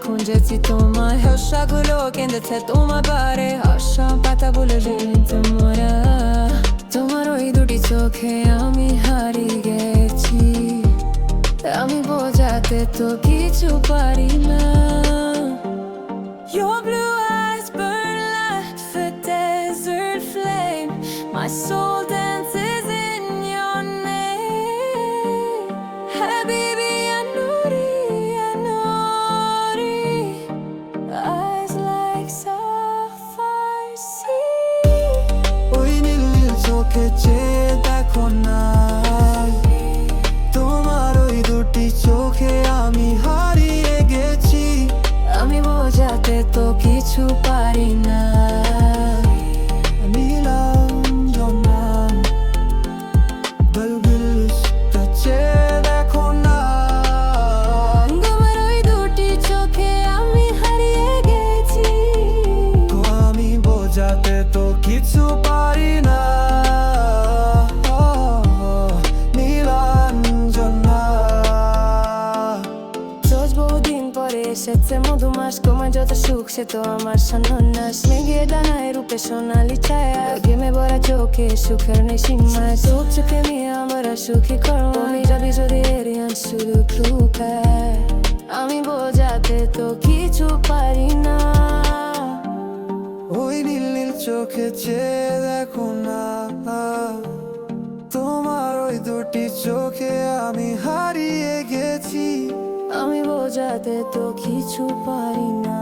ganadare Kunjeci toma, hosha gulo, kende te toma bare Hosha pata bule rinতে মোরা তোমার ওই দুটি চোখে আমি হারিয়ে গেছি আমি বোঝাতে তো কিছু পারি না Your blue eyes burn like a desert flame My soul নীল চোখে এসেছে মধুমাস কমায় যত সুখ, সে তো আমার সন্ন্যাস। মেঘে ডানায় রূপে সোনালি ছায়া গেমে ভরা চোখে সুখের নেই সীমা চোখ নিয়ে আমার সুখী কর্ম আমি যদি এরিয়ান শুধু লুকায় আমি বোঝাতে তো কিছু পারি না। ওই নীল নীল চোখে চেয়ে দেখো না। তোমার ওই দুটি চোখে বোঝাতে তো কিছু পারি না।